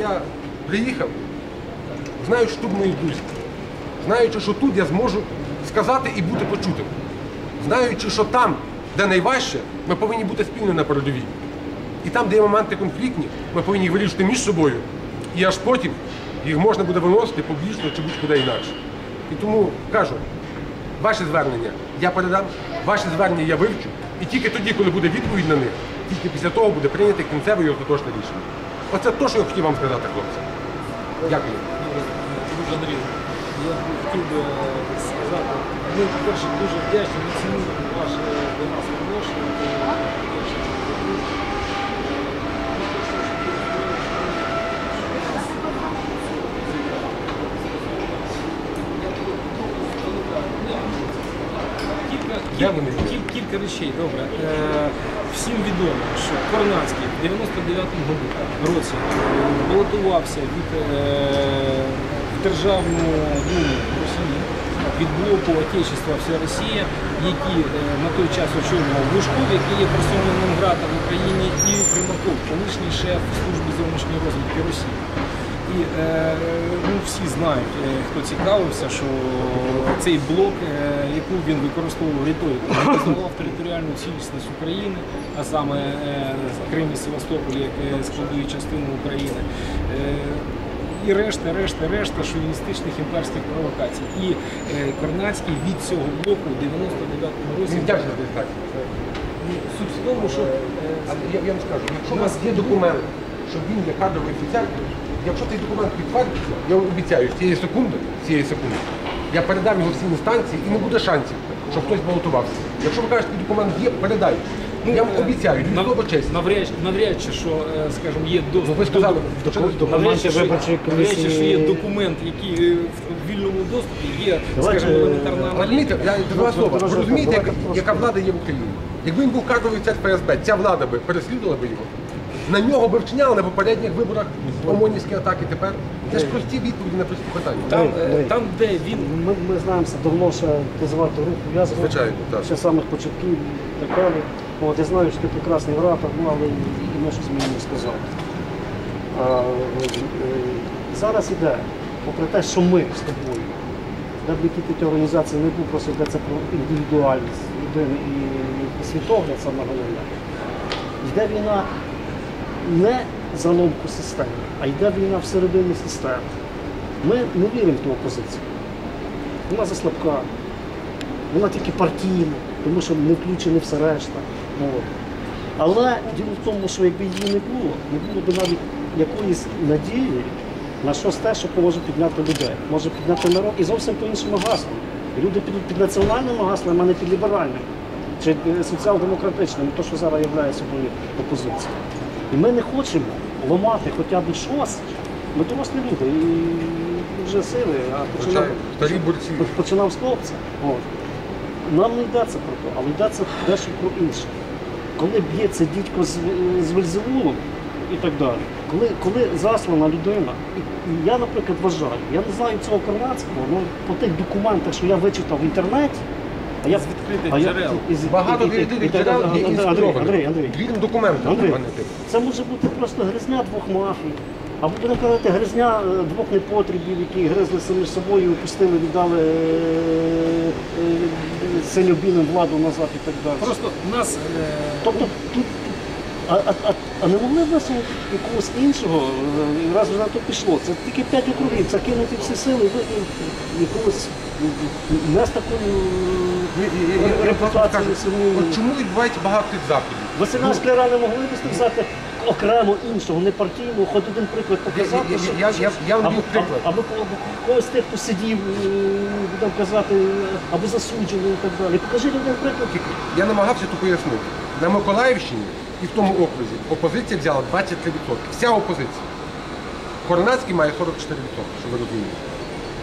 я приїхав, знаю, що тут мої друзі. Знаючи, що тут я зможу сказати і бути почутим. Знаючи, що там, де найважче, ми повинні бути спільно на передовій. І там, де є моменти конфліктні, ми повинні їх вирішити між собою. І аж потім їх можна буде виносити публічно чи будь-куди інакше. І тому кажу, ваші звернення я передам, ваші звернення я вивчу. І тільки тоді, коли буде відповідь на них, тільки після того буде прийнято кінцеве і остаточне рішення. Оце те, що я хотів вам сказати, хлопці. Дякую. Дуже Андрій, я хотів би сказати, ми, по-перше, дуже вдячні, ми цінуємо ваше до нас відношення. Кілька, Де кілька речей, добре. Всім відомо, що Корнацький в 99-му році балотувався від е, Державну Думу Росії від блоку Отечества Вся Росія, який е, на той час очолював Глушков, який є персональним гратом в Україні, і Примаков, колишній шеф служби зовнішньої розвідки Росії. І е, ну, всі знають, е, хто цікавився, що цей блок, е, яку він використовував риторику, він визнавав територіальну цілісність України, а саме е, Крим і Севастополь як е, складові частини України. Е, і решта, решта, решта шовіністичних імперських провокацій. І Корнацький від цього блоку в 99-му році. Ну, суть в тому, що я, я вам скажу, якщо у вас є документ, що він є кадровий офіцер, якщо цей документ підтвердиться, я обіцяю, цієї секунди, цієї секунди, я передам його всім інстанції і не буде шансів, щоб хтось балотувався. Якщо ви кажете, документ є, передайте. Я вам е, обіцяю, від нав- честь. Навряд, навряд чи, що, е, скажімо, є Ну, ви сказали, до, що до- документи навряд чи, що- виборчої навряд чи, що є комісії- документ, який е, в вільному доступі, є, Давайте, скажімо, елементарна Але розумієте, я два слова. Ви розумієте, давайте яка, яка влада є в Україні? Якби він був кадровий офіцер ФСБ, ця влада би переслідувала би його. На нього би вчиняли на попередніх виборах ОМОНівські атаки тепер. Це ж прості відповіді на прості питання. Там, е, там, де він Ми, ми знаємося давно ще називати рух в'язку. Звичайно, так. Ще самих початків і так далі. От, я знаю, що ти прекрасний оратор, ну, але і, ми щось мені не сказали. Е, зараз іде, попри те, що ми з тобою, де б які організації не був, просто йдеться про індивідуальність людини і, світогляд саме головне. Йде війна не за ломку системи, а йде війна всередині системи. Ми не віримо в ту опозицію. Вона заслабка, вона тільки партійна, тому що не включена все решта. От. Але діло в тому, що якби її не було, не було б навіть якоїсь надії на щось те, що може підняти людей, може підняти народ і зовсім по іншому гаслам. Люди підуть під національними гаслами, а не під ліберальними чи е, соціал-демократичними, то, що зараз є собою опозиція. І ми не хочемо ламати хоча б щось. Ми дорослі люди і вже сили, а починав, починав з хлопця. От. Нам не йдеться про те, але йдеться дещо про інше. Коли б'ється дідько з, з Вельзевулом і так далі, коли, коли заслана людина, і, і я, наприклад, вважаю, я не знаю цього Карнацького, але по тих документах, що я вичитав в інтернеті, а я відкритих а я- джерел. із- Багато і- і- і- вірних і- джерел є Андрій. Андрій, Андрій. Андрій, а не тим. це може бути просто гризня двох мафій. Або будемо казати, гризня е, двох непотрібів, які гризли самі собою, пустили, віддали е, е, синьо-білим владу назад і так далі. просто нас е, Тобто тут. А, а, а, а не могли б нас якогось іншого, раз вже на то пішло. Це тільки п'ять округів, це кинути всі сили, ви і якогось не з такою репутацією чому відбувається багато тих заходів? Василя Скляра не могли б взяти окремо іншого, не партійного, хоч один приклад показати. Я- я- я- я- вам або, приклад. або, або когось тих, хто сидів, е, будемо казати, або засуджений і так далі. Покажи людям приклад. Я намагався тут пояснити. На Миколаївщині і в тому окрузі опозиція взяла 23%. Вся опозиція. Корнацький має 44%, щоб ви розуміли.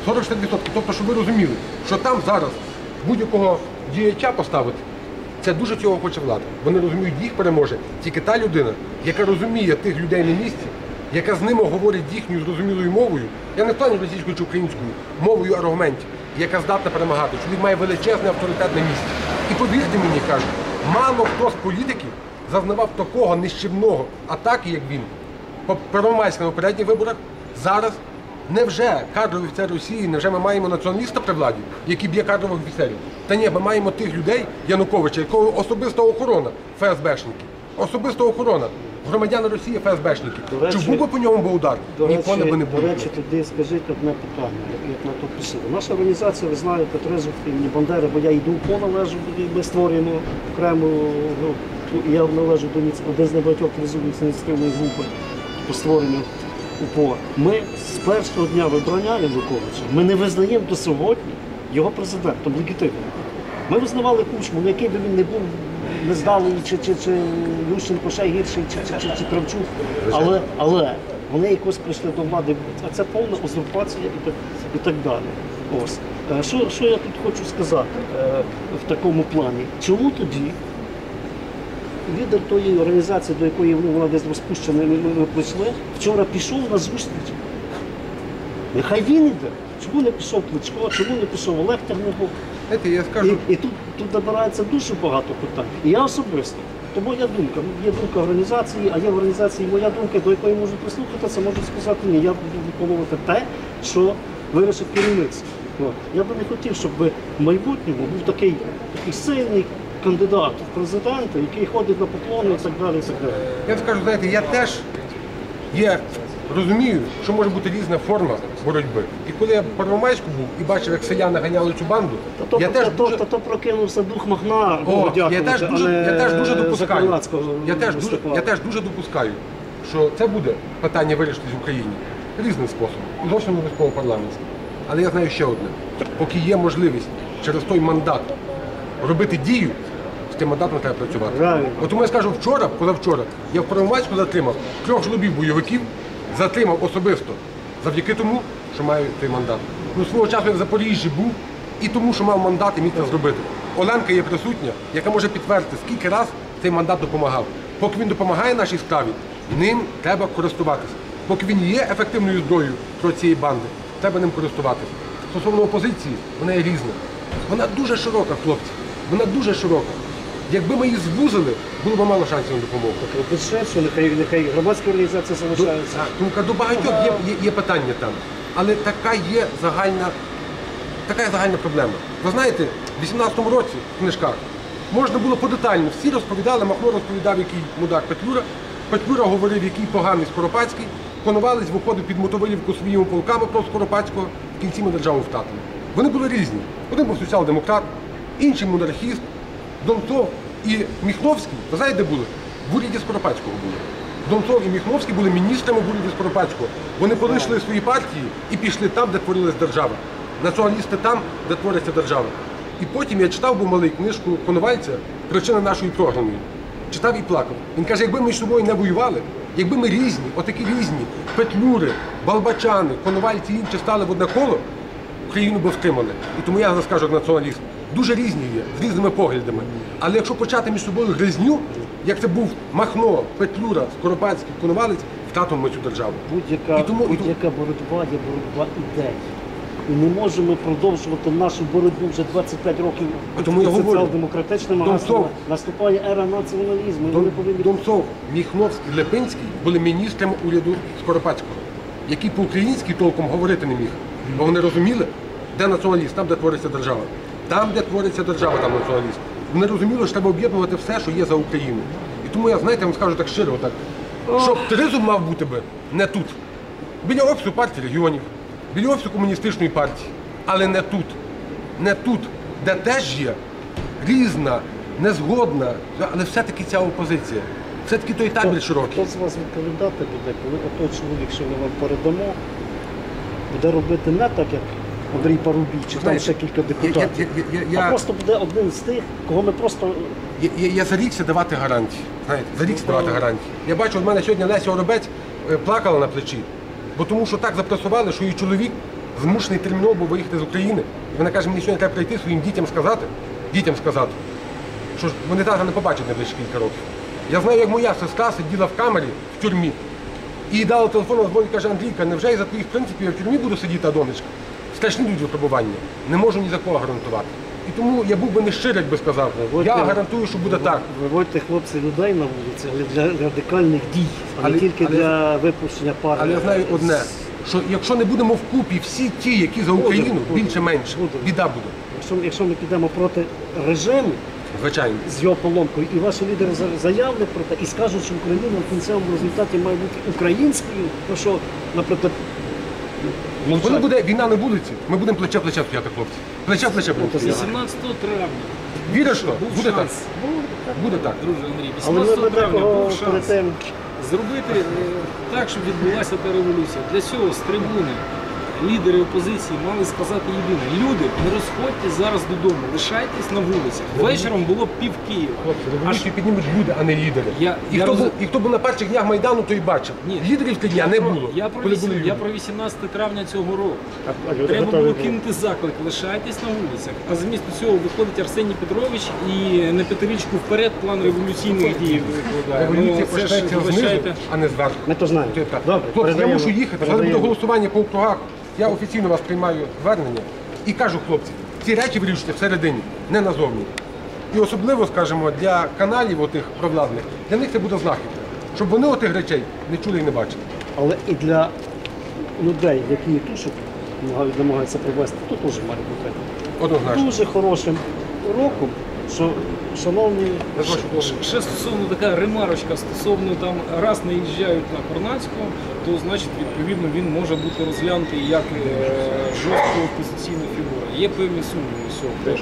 44%. Тобто, щоб ви розуміли, що там зараз будь-якого діяча поставити, це дуже цього хоче влада. Вони розуміють, їх переможе тільки та людина, яка розуміє тих людей на місці, яка з ними говорить їхньою зрозумілою мовою, я не плані російською чи українською, мовою аргументів, яка здатна перемагати. Чоловік має величезний авторитет на місці. І повірте мені, кажуть, мало хто з політиків зазнавав такого нищівного атаки, як він. по Первомайську на попередніх виборах. Зараз невже кадровий офіцер Росії, невже ми маємо націоналіста при владі, який б'є кадрових офіцерів? Та ні, ми маємо тих людей, Януковича, якого особиста охорона ФСБшники. Особиста охорона. Громадяни Росії ФСБшники. Речі- Чи був би по ньому був удар? До речі, Ніколи би не було. до речі, тоді скажіть одне питання, як на то просили. Наша організація, ви знаєте, Трезов імені Бандери, бо я йду в поле лежу, і ми створюємо окрему групу. Я належу до один з небагатьох ініціативної групи по створенню УПО. Ми з першого дня вибрання Януковича, ми не визнаємо до сьогодні його президентом легітимним. Ми визнавали Кучму, ну, який би він не був нездалий, чи, чи, чи Ющенко ще гірший, чи, чи, чи, Кравчук. Але, але вони якось прийшли до влади, а це повна узурпація і так, і так далі. Ось. Е, Що, що я тут хочу сказати е, в такому плані? Чому тоді лідер тої організації, до якої вона десь розпущена, ми, прийшли, вчора пішов на зустріч. Нехай він іде. Чому не пішов Кличко, чому не пішов Олег? Знаєте, я скажу, І, і тут, тут набирається дуже багато питань. І я особисто, то моя думка, є думка організації, а є в організації моя думка, до якої можу прислухатися, можу сказати, ні, я буду виконувати те, що вирішить керівництво. Я би не хотів, щоб в майбутньому був такий, такий сильний кандидат в президенти, який ходить на поклони і так далі. І так далі. Я скажу, знаєте, я теж є, розумію, що може бути різна форма боротьби. І коли я в Первомайську був і бачив, як селяни ганяли цю банду, Та то, я та, теж то, дуже... та, то прокинувся дух Махна, О, я теж дуже, я теж дуже допускаю. Я теж дуже, я теж дуже допускаю, що це буде питання вирішитись в Україні різним способом. І зовсім не обов'язково парламентським. Але я знаю ще одне: поки є можливість через той мандат робити дію, з тим мандатом треба працювати. Правильно. От тому я скажу, вчора, позавчора, я в Первомайську затримав трьох жлобів бойовиків, затримав особисто завдяки тому, що маю той мандат. Ну, свого часу я в Запоріжжі був і тому, що мав мандат і міг це зробити. Оленка є присутня, яка може підтвердити, скільки раз цей мандат допомагав. Поки він допомагає нашій справі, ним треба користуватися. Поки він є ефективною зброєю проти цієї банди, треба ним користуватися. Стосовно опозиції, вона є різна. Вона дуже широка, хлопці. Вона дуже широка. Якби ми її звузили, було б мало шансів на допомогу. Без шансу, нехай, нехай громадська організація До, залишається. думка, до багатьох є, є, є питання там. Але така є загальна, така є загальна проблема. Ви знаєте, в 18-му році в книжках можна було подетально, всі розповідали, Махно розповідав, який мудак Петлюра. Петлюра говорив, який поганий Скоропадський. Конувались, виходив під Мотовилівку своїми полками про Скоропадського, в кінці ми державу втратили. Вони були різні. Один був соціал-демократ, інший монархіст, Донцов і Міхновський, ви знаєте, де були? В уряді Скоропадського були. Донцов і Міхновський були міністрами в уряді Скоропадського. Вони полишили свої партії і пішли там, де творилась держава. Націоналісти там, де твориться держава. І потім я читав був малий книжку Коновальця Причина нашої програної. Читав і плакав. Він каже, якби ми між собою не воювали, якби ми різні, отакі різні, петлюри, балбачани, коновальці і інші стали в одне коло, Україну би втримали. І тому я зараз кажу як націоналіст. Дуже різні є, з різними поглядами. Але якщо почати між собою гризню, як це був Махно, Петлюра, Скоропадський, Коновалець, втратимо ми цю державу. Будь-яка, І тому- будь-яка боротьба є боротьба ідей. І не можемо продовжувати нашу боротьбу вже 25 років соціал-демократичними Донцов- гаслами. Наступає ера націоналізму. Дон- повинні Донцов, Міхновський, Лепинський були міністрами уряду Скоропадського, який по-українськи толком говорити не міг. Бо вони розуміли, де націоналіст, там, де твориться держава. Там, де твориться держава, там націоналіст. Вони розуміли, що треба об'єднувати все, що є за Україну. І тому я, знаєте, я вам скажу так щиро, так, що Терезов мав бути би не тут. Біля офісу партії регіонів, біля офісу комуністичної партії, але не тут. Не тут, де теж є різна, незгодна, але все-таки ця опозиція. Все-таки той табір широкий. Хто з вас відповідати буде, коли отой чоловік, що ми вам передамо, буде робити не так, як Андрій Парубій, чи там ще кілька депутатів. я, я, я, А я, просто буде один з тих, кого ми просто я, я, я зарікся давати гарантії. Знаєте, зарікся давати гарантії. Я бачу, в мене сьогодні Леся Оробець е, плакала на плечі, бо тому що так запресували, що її чоловік змушений терміново був виїхати з України. І вона каже, мені сьогодні треба прийти своїм дітям сказати, дітям сказати, що вони тата не побачать найближчі кілька років. Я знаю, як моя сестра сиділа в камері в тюрмі і дала телефон на дзвоні, каже, Андрійка, невже із-за твоїх принципів я в тюрмі буду сидіти, а донечка? Страшні випробування. Не можу ні за кого гарантувати. І тому я був би не щирий, якби сказав. Виводьте- Я гарантую, що буде так. Виводьте хлопці людей на вулиці але для радикальних дій, а Але- не тільки але- для випущення пар. Але я знаю одне, що якщо не будемо вкупі всі ті, які за Україну, більше-менше, біда буде. Якщо, якщо ми підемо проти режиму Звичайно. з його поломкою, і ваші лідери заявлять про те і скажуть, що Україна в кінцевому результаті має бути українською, то що, наприклад, Коли мовчать. буде війна на вулиці, ми будемо плече плече стояти, хлопці. Плече в плече будемо стояти. 18 травня Віриш, що? був Буде так. шанс. Буде так. Друже Андрій, Але ми 18 травня був перед шанс тим зробити е, так, щоб відбулася та революція. Для цього з трибуни лідери опозиції мали сказати єдине. Люди, не розходьте зараз додому, лишайтесь на вулицях. Вечором було пів Києва. Хлопці, Аж революцію піднімуть буде, а не лідери. Я- і, я хто роз- був, і хто був на перших днях Майдану, той бачив. Ні. Лідерів тоді не про- було. Я про, коли вісім- були я про 18 травня цього року. а, а Треба було кинути заклик, лишайтесь на вулицях. А замість цього виходить Арсеній Петрович і на п'ятирічку вперед план революційних дій викладає. Революція Ну, це ж, почнеться знизу, а не зверху. Ми то знаємо. Так. Добре, Хлопці, я передаємо. мушу їхати. Зараз буде Передаємо. голосування по округах. Я офіційно вас приймаю звернення і кажу, хлопці, ці речі вирішуйте всередині, не назовні. І особливо, скажімо, для каналів отих провладних, для них це буде знахідка. Щоб вони отих речей не чули і не бачили. Але і для людей, які намагають- намагаються привести, то теж має бути Однозначно. дуже хорошим уроком, що шановні. Ще стосовно така ремарочка стосовно там раз наїжджають на Корнацьку, то значить відповідно він може бути розглянутий як е, жорстко опозиційна фігура. Є певні сумніви з цього теж.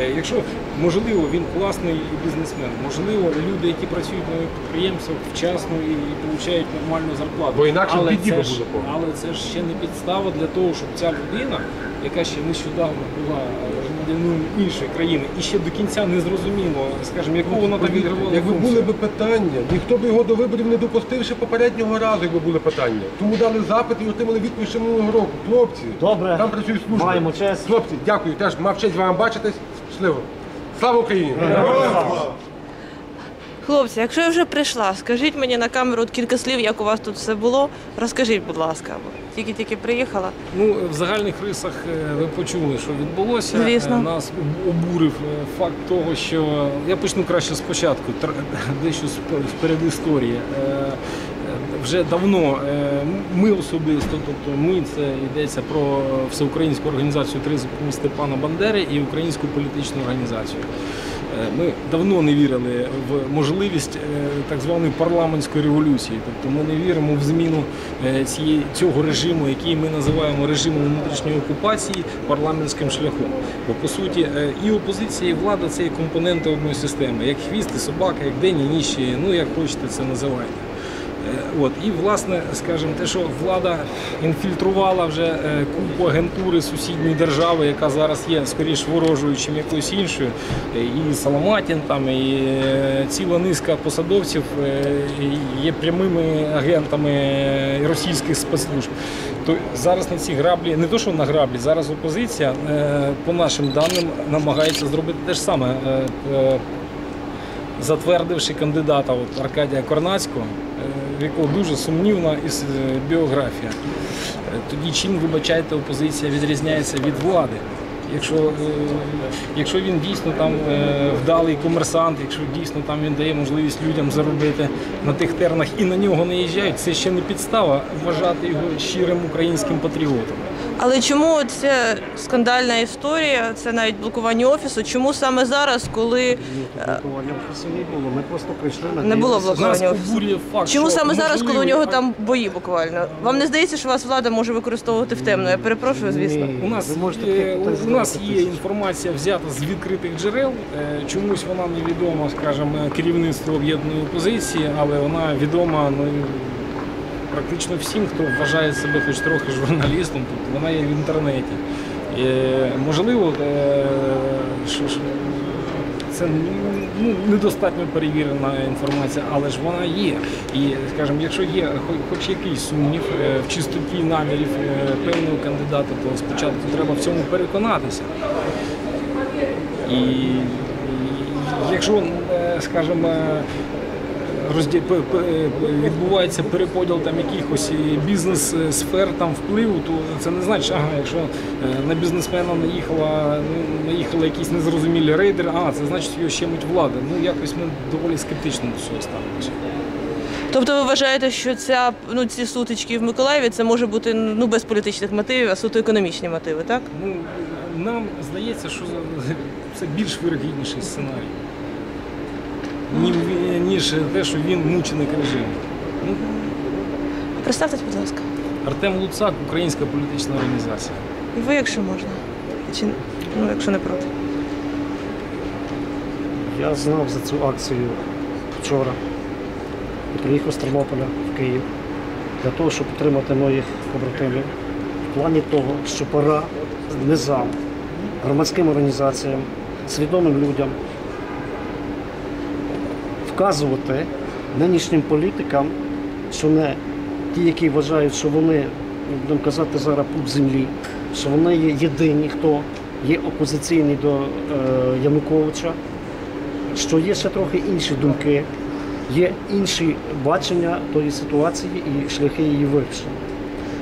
Е, Якщо можливо він класний бізнесмен, можливо, люди, які працюють на підприємствах вчасно і отримують нормальну зарплату. Бо інакше але це ж, але це ж ще не підстава для того, щоб ця людина, яка ще нещодавно була громадянином іншої країни, і ще до кінця не зрозуміло, скажімо, яку вона там відгравала Якби функцію. були б питання, ніхто б його до виборів не допустив ще попереднього разу, якби були питання. Тому дали запит і отримали відповідь ще минулого року. Хлопці, Добре. там працюють служби. Маємо честь. Хлопці, дякую, теж мав честь з вами бачитись. Щасливо. Слава Україні! Хлопці, якщо я вже прийшла, скажіть мені на камеру от кілька слів, як у вас тут все було. Розкажіть, будь ласка, бо тільки-тільки приїхала. Ну, в загальних рисах е, ви почули, що відбулося. Звісно. Е, Нас обурив е, факт того, що я почну краще спочатку, дещо з пер- з передісторії. Вже давно ми особисто, тобто ми це йдеться про всеукраїнську організацію Тризуб Степана Бандери і українську політичну організацію. Ми давно не вірили в можливість е, так званої парламентської революції. Тобто ми не віримо в зміну е, цього режиму, який ми називаємо режимом внутрішньої окупації парламентським шляхом. Бо по суті е, і опозиція, і влада це є компоненти одної системи, як хвіст і собака, як день і ніч, ну як хочете це називайте. Е, От і власне, скажімо, те, що влада інфільтрувала вже е, купу агентури сусідньої держави, яка зараз є скоріш ворожою, чим якоюсь іншою, Е, і Саламатін, там і ціла низка посадовців є прямими агентами російських спецслужб. То зараз на ці граблі, не то, що на граблі, зараз опозиція, по нашим даним, намагається зробити те ж саме. затвердивши кандидата от Аркадія Корнацького, в якого дуже сумнівна е, біографія. Е, Тоді чим, вибачайте, опозиція відрізняється від влади? Якщо, е, якщо він дійсно там вдалий комерсант, якщо дійсно там він дає можливість людям заробити на тих тернах і на нього не їжджають, це ще не підстава вважати його щирим українським патріотом. Але чому ця скандальна історія, це навіть блокування офісу? Чому саме зараз, коли блокування офісу не було. Ми просто прийшли на Не було блокування. Офісу. факт, чому саме зараз, коли у нього там бої буквально? Вам не здається, що вас влада може використовувати в темну? Я перепрошую, звісно. У нас, є, у нас є інформація взята з відкритих джерел. Е, Чомусь вона невідома, скажімо, керівництву об'єднаної опозиції, але вона відома ну, практично всім, хто вважає себе хоч трохи журналістом, тобто вона є в інтернеті. Е, можливо, е, що, що, це ну, недостатньо перевірена інформація, але ж вона є. І, скажімо, якщо є хоч, якийсь сумнів е, в чистоті намірів е, певного кандидата, то спочатку треба в цьому переконатися. І, і якщо, скажімо, розді... відбувається переподіл там якихось бізнес-сфер там впливу, то це не значить, ага, якщо е, на бізнесмена наїхала, наїхали якісь незрозумілі рейдери, а це значить його щемить влада. Ну якось ми доволі скептично до цього ставимося. Тобто ви вважаєте, що ця ну ці сутички в Миколаєві це може бути ну без політичних мотивів, а суто економічні мотиви, так? Ну, нам здається, що це більш вирогідніший сценарій, ніж, те, що він мученик режиму. Ну, Представтесь, будь ласка. Артем Луцак, українська політична організація. І ви, якщо можна, чи ну, якщо не проти. Я знав за цю акцію вчора. І приїхав з Тернополя в Київ для того, щоб підтримати моїх побратимів в плані того, що пора низам, громадським організаціям, свідомим людям вказувати нинішнім політикам, що не ті, які вважають, що вони, будемо казати зараз, пуп землі, що вони є єдині, хто є опозиційний до е, Януковича, що є ще трохи інші думки, є інші бачення тої ситуації і шляхи її вирішення.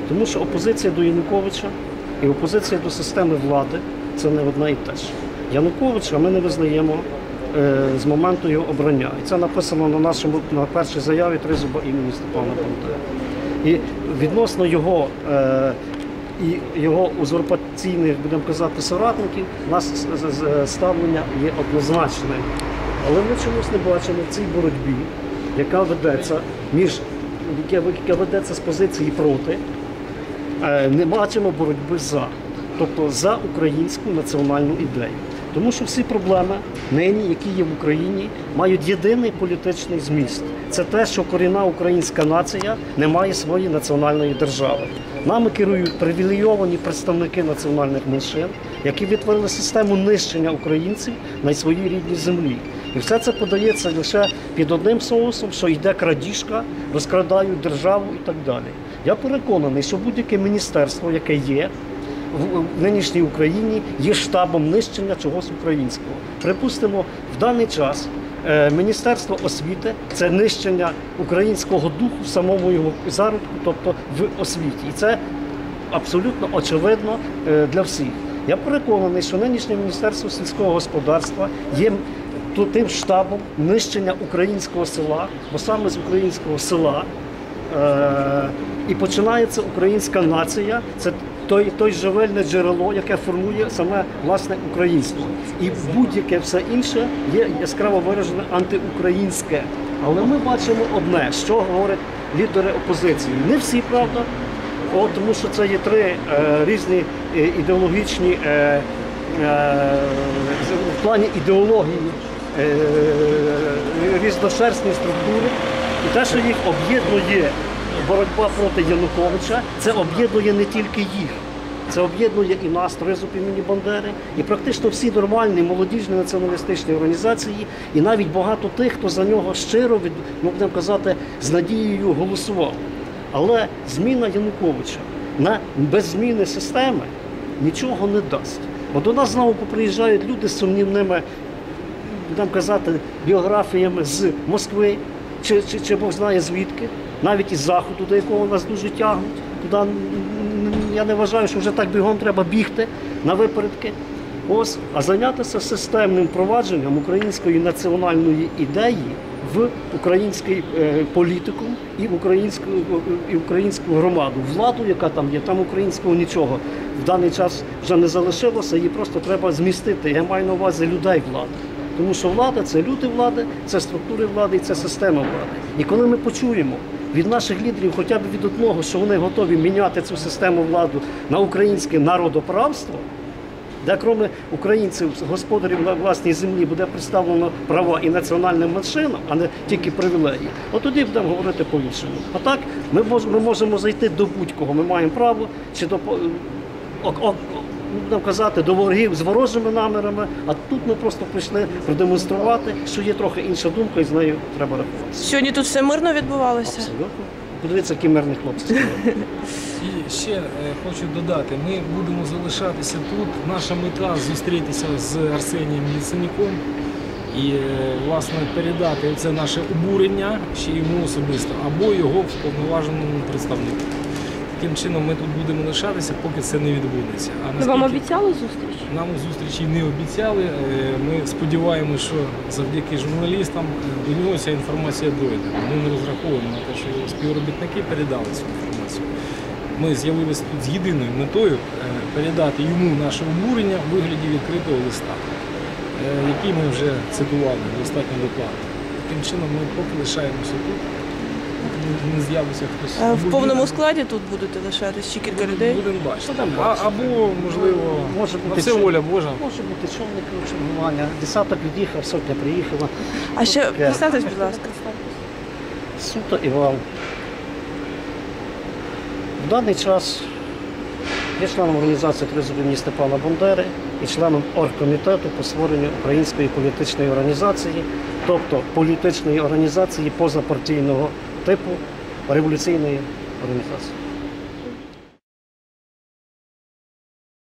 Тому що опозиція до Януковича і опозиція до системи влади це не одне і те ж. Януковича ми не визнаємо з моменту його обрання. І це написано на нашому на першій заяві Тризуба імені Степана Бандери. І відносно його е, і його узурпаційних, будемо казати, соратників, у нас ставлення є однозначним. Але ми чомусь не бачимо в цій боротьбі, яка ведеться між яка ведеться з позиції проти, е, не бачимо боротьби за, тобто за українську національну ідею. Тому що всі проблеми нині, які є в Україні, мають єдиний політичний зміст. Це те, що корінна українська нація не має своєї національної держави. Нами керують привілейовані представники національних меншин, які відтворили систему нищення українців на своїй рідній землі. І все це подається лише під одним соусом, що йде крадіжка, розкрадають державу і так далі. Я переконаний, що будь-яке міністерство, яке є в нинішній Україні, є штабом нищення чогось українського. Припустимо, в даний час е, Міністерство освіти це нищення українського духу в самому його зародку, тобто в освіті. І це абсолютно очевидно е, для всіх. Я переконаний, що нинішнє Міністерство сільського господарства є тим штабом нищення українського села, бо саме з українського села е, і починається українська нація. Це той, той живельне джерело, яке формує саме власне українство. І будь-яке все інше є яскраво виражене антиукраїнське. Але ми бачимо одне, що говорять лідери опозиції. Не всі, правда, От, тому що це є три е, різні е, ідеологічні е, е, в плані ідеології е, різношерстні структури. І те, що їх об'єднує боротьба проти Януковича, це об'єднує не тільки їх. Це об'єднує і нас, Тризуб імені Бандери, і практично всі нормальні молодіжні націоналістичні організації, і навіть багато тих, хто за нього щиро від, ну, казати, з надією голосував. Але зміна Януковича на без зміни системи нічого не дасть. Бо до нас знову поприїжджають люди з сумнівними, будемо казати, біографіями з Москви, чи, чи, чи Бог знає звідки, навіть із Заходу, до якого нас дуже тягнуть. Туди я не вважаю, що вже так бігом треба бігти на випередки. Ось, а зайнятися системним впровадженням української національної ідеї в український е, політику і в українську, і українську громаду. Владу, яка там є, там українського нічого в даний час вже не залишилося, її просто треба змістити. Я маю на увазі людей влади. Тому що влада це люди влади, це структури влади і це система влади. І коли ми почуємо від наших лідерів, хоча б від одного, що вони готові міняти цю систему влади на українське народоправство, де крім українців, господарів на власній землі буде представлено права і національним меншинам, а не тільки привілеї, от тоді будемо говорити по-іншому. А так ми можемо, зайти до будь-кого. Ми маємо право чи до о- будемо казати, до ворогів з ворожими намірами, а тут ми просто прийшли продемонструвати, що є трохи інша думка, і з нею треба рахуватися. Сьогодні тут все мирно відбувалося. Абсолютно. Подивіться, які мирні хлопці. І ще е, хочу додати, ми будемо залишатися тут. Наша мета зустрітися з Арсенієм Яценюком. І е, власне передати це наше обурення ще йому особисто або його вповноваженому представнику. Таким чином ми тут будемо лишатися, поки це не відбудеться. А Ну, Вам обіцяли зустріч? нам зустрічі не обіцяли. Е, Ми сподіваємося, що завдяки журналістам е, до нього ця інформація дойде. Ми не розраховуємо на те, що його співробітники передали цю інформацію. Ми з'явилися тут з єдиною метою е, передати йому наше обурення в вигляді відкритого листа, який ми вже цитували достатньо докладно. Таким чином ми поки лишаємося тут. Не- з'явиться хтось. Е, В повному складі тут будете лишатись чи кілька людей? Будемо бачити. А, або, можливо, Може на бути все чи- воля Божа. Може бути човник чергування. Десяток від'їхав, сотня приїхала. А ще представтесь, будь ласка. Суто Іван. В даний час є членом організації «Тризуб імені Степана Бандери і членом оргкомітету по створенню української політичної організації, тобто політичної організації позапартійного типу революційної організації.